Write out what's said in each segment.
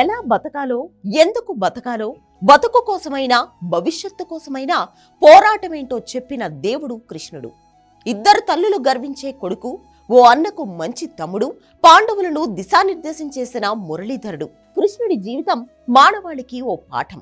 ఎలా బతకాలో ఎందుకు బతకాలో బతుకు కోసమైనా భవిష్యత్తు కోసమైనా పోరాటమేంటో చెప్పిన దేవుడు కృష్ణుడు. ఇద్దరు తల్లులు గర్వించే కొడుకు ఓ అన్నకు మంచి తమ్ముడు పాండవులను దిశానిర్దేశం చేసిన మురళీధరుడు. కృష్ణుడి జీవితం మానవాళికి ఓ పాఠం.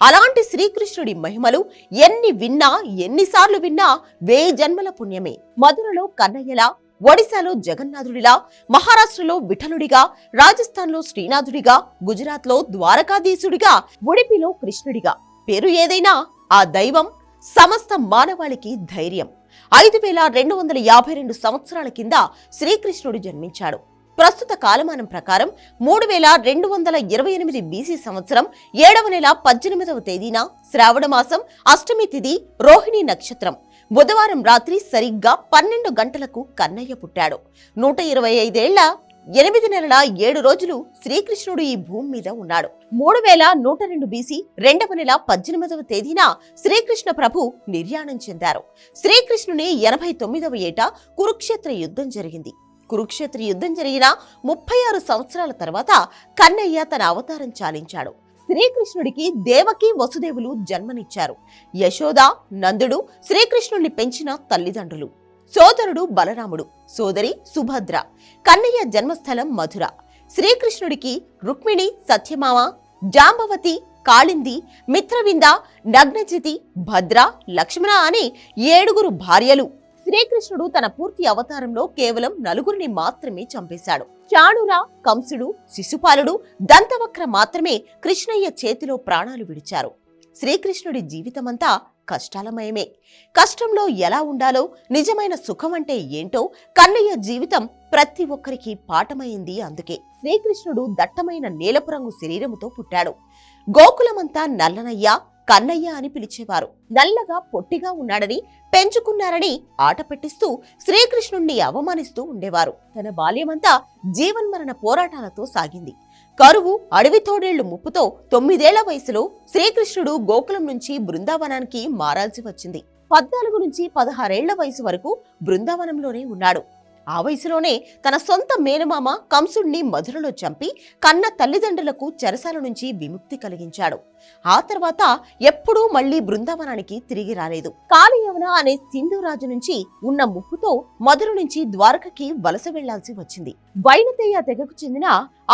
అలాంటి శ్రీకృష్ణుడి మహిమలు ఎన్ని విన్నా ఎన్నిసార్లు విన్నా వే జన్మల పుణ్యమే. మధురలో కన్నయ్యలా ఒడిశాలో జగన్నాథుడిలా మహారాష్ట్రలో విఠలుడిగా రాజస్థాన్లో శ్రీనాథుడిగా గుజరాత్లో ద్వారకాధీశుడిగా ఉడిపిలో కృష్ణుడిగా. పేరు ఏదైనా ఆ దైవం సమస్త మానవాళికి ధైర్యం. ఐదు వేల రెండు వందల యాభై రెండు సంవత్సరాల కింద శ్రీకృష్ణుడు జన్మించాడు. ప్రస్తుత కాలమానం ప్రకారం మూడు వేల రెండు వందల ఇరవై ఎనిమిది బీసీ సంవత్సరం ఏడవ నెల పద్దెనిమిదవ తేదీన శ్రావణ మాసం అష్టమి తిథి రోహిణి నక్షత్రం. బుధవారం రాత్రి సరిగ్గా పన్నెండు గంటలకు కన్నయ్య పుట్టాడు. నూట ఇరవై ఐదేళ్ళ ఎనిమిది నెలల ఏడు రోజులు శ్రీకృష్ణుడు ఈ భూమి మీద ఉన్నాడు. మూడు వేల నూట రెండు బీసీ రెండవ నెల పద్దెనిమిదవ తేదీన శ్రీకృష్ణ ప్రభు నిర్యాణం చెందారు. శ్రీకృష్ణుని ఎనభై తొమ్మిదవ ఏట కురుక్షేత్ర యుద్ధం జరిగింది. కురుక్షేత్ర యుద్ధం జరిగిన ముప్పై ఆరు సంవత్సరాల తర్వాత కన్నయ్య తన అవతారం చాలించాడు. శ్రీకృష్ణుడికి దేవకి వసుదేవులు జన్మనిచ్చారు. యశోద నందుడు శ్రీకృష్ణుడిని పెంచిన తల్లిదండ్రులు. సోదరుడు బలరాముడు సోదరి సుభద్ర. కన్నయ్య జన్మస్థలం మధుర. శ్రీకృష్ణుడికి రుక్మిణి సత్యమామ జాంబవతి కాళింది మిత్రవింద నగ్నజితి భద్ర లక్ష్మణ అనే ఏడుగురు భార్యలు. శ్రీకృష్ణుడు తన పూర్తి అవతారంలో కేవలం నలుగురిని మాత్రమే చంపేశాడు. చాణుర కంసుడు శిశుపాలుడు దంతవక్ర మాత్రమే కృష్ణయ్య చేతిలో ప్రాణాలు విడిచారు. శ్రీకృష్ణుడి జీవితమంతా కష్టాలమయమే. కష్టంలో ఎలా ఉండాలో నిజమైన సుఖం అంటే ఏంటో కన్నయ్య జీవితం ప్రతి ఒక్కరికి పాఠమైంది అందుకే. శ్రీకృష్ణుడు దట్టమైన నీలపు రంగు శరీరముతో పుట్టాడు. గోకులమంతా నల్లనయ్య కన్నయ్య అని పిలిచేవారు. నల్లగా పొట్టిగా ఉన్నాడని పెంచుకున్నారని ఆట పెట్టిస్తూ శ్రీకృష్ణుణ్ణి అవమానిస్తూ ఉండేవారు. తన బాల్యమంతా జీవన్మరణ పోరాటాలతో సాగింది. కరువు అడవి తోడేళ్ళు ముప్పుతో తొమ్మిదేళ్ళ వయసులో శ్రీకృష్ణుడు గోకులం నుంచి బృందావనానికి మారాల్సి వచ్చింది. పద్నాలుగు నుంచి పదహారేళ్ళ వయసు వరకు బృందావనంలోనే ఉన్నాడు. ఆ వయసులోనే తన సొంత మేనమామ కంసుణ్ణి మధురలో చంపి కన్న తల్లిదండ్రులకు చెరసాల నుంచి విముక్తి కలిగించాడు. ఆ తర్వాత ఎప్పుడూ మళ్ళీ బృందావనానికి తిరిగి రాలేదు. కాళీయవన అనే సింధు రాజు నుంచి ఉన్న ముప్పుతో మధుర నుంచి ద్వారకకి వలస వెళ్ళాల్సి వచ్చింది. వైనతేయ తెగకు చెందిన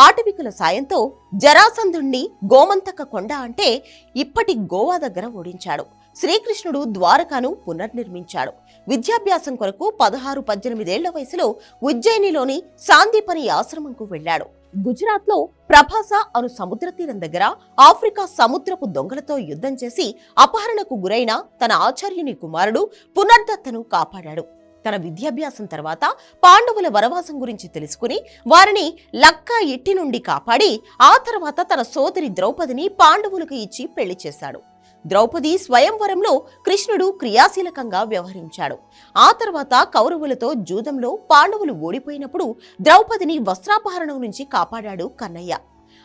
ఆటవికుల సాయంతో జరాసంధుణ్ణి గోమంతక కొండ అంటే ఇప్పటి గోవా దగ్గర ఓడించాడు. శ్రీకృష్ణుడు ద్వారకాను పునర్నిర్మించాడు. విద్యాభ్యాసం కొరకు పదహారు పద్దెనిమిదేళ్ళ వయసులో ఉజ్జయినిలోని సాందీపని ఆశ్రమంకు వెళ్ళాడు గుజరాత్లో ప్రభాస అను సముద్ర తీరం దగ్గర ఆఫ్రికా సముద్రపు దొంగలతో యుద్ధం చేసి అపహరణకు గురైన తన ఆచార్యుని కుమారుడు పునర్దత్తను కాపాడాడు. తన విద్యాభ్యాసం తర్వాత పాండవుల వనవాసం గురించి తెలుసుకుని వారిని లక్కా ఇట్టి నుండి కాపాడి ఆ తర్వాత తన సోదరి ద్రౌపదిని పాండవులకు ఇచ్చి పెళ్ళి చేశాడు. ద్రౌపది స్వయంవరంలో కృష్ణుడు క్రియాశీలకంగా వ్యవహరించాడు. ఆ తర్వాత కౌరవులతో జూదంలో పాండవులు ఓడిపోయినప్పుడు ద్రౌపదిని వస్త్రాపహరణం నుంచి కాపాడాడు కన్నయ్య.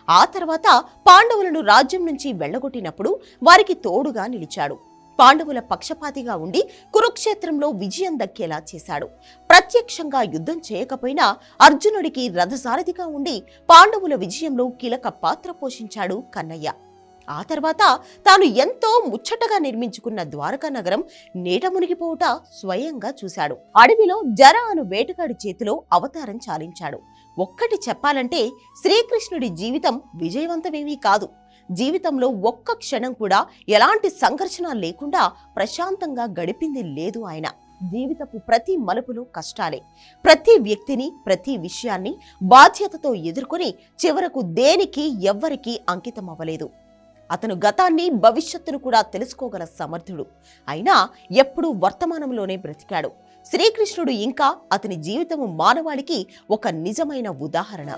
ఆ తర్వాత పాండవులను రాజ్యం నుంచి వెళ్ళగొట్టినప్పుడు వారికి తోడుగా నిలిచాడు. పాండవుల పక్షపాతిగా ఉండి కురుక్షేత్రంలో విజయం దక్కేలా చేశాడు. ప్రత్యక్షంగా యుద్ధం చేయకపోయినా అర్జునుడికి రథసారథిగా ఉండి పాండవుల విజయంలో కీలక పాత్ర పోషించాడు కన్నయ్య. ఆ తర్వాత తాను ఎంతో ముచ్చటగా నిర్మించుకున్న ద్వారకా నగరం నీట మునిగిపోవుట స్వయంగా చూశాడు. అడవిలో జర అను వేటగాడి చేతిలో అవతారం చాలించాడు. ఒక్కటి చెప్పాలంటే శ్రీకృష్ణుడి జీవితం విజయవంతమేమీ కాదు. జీవితంలో ఒక్క క్షణం కూడా ఎలాంటి సంఘర్షణ లేకుండా ప్రశాంతంగా గడిపింది లేదు ఆయన. జీవితపు ప్రతి మలుపులో కష్టాలే. ప్రతి వ్యక్తిని ప్రతి విషయాన్ని బాధ్యతతో ఎదుర్కొని చివరకు దేనికి ఎవ్వరికీ అంకితం అవ్వలేదు అతను గతాన్ని భవిష్యత్తును కూడా తెలుసుకోగల సమర్థుడు. అయినా ఎప్పుడూ వర్తమానంలోనే బ్రతికాడు. శ్రీకృష్ణుడు ఇంకా అతని జీవితము మానవాళికి ఒక నిజమైన ఉదాహరణ.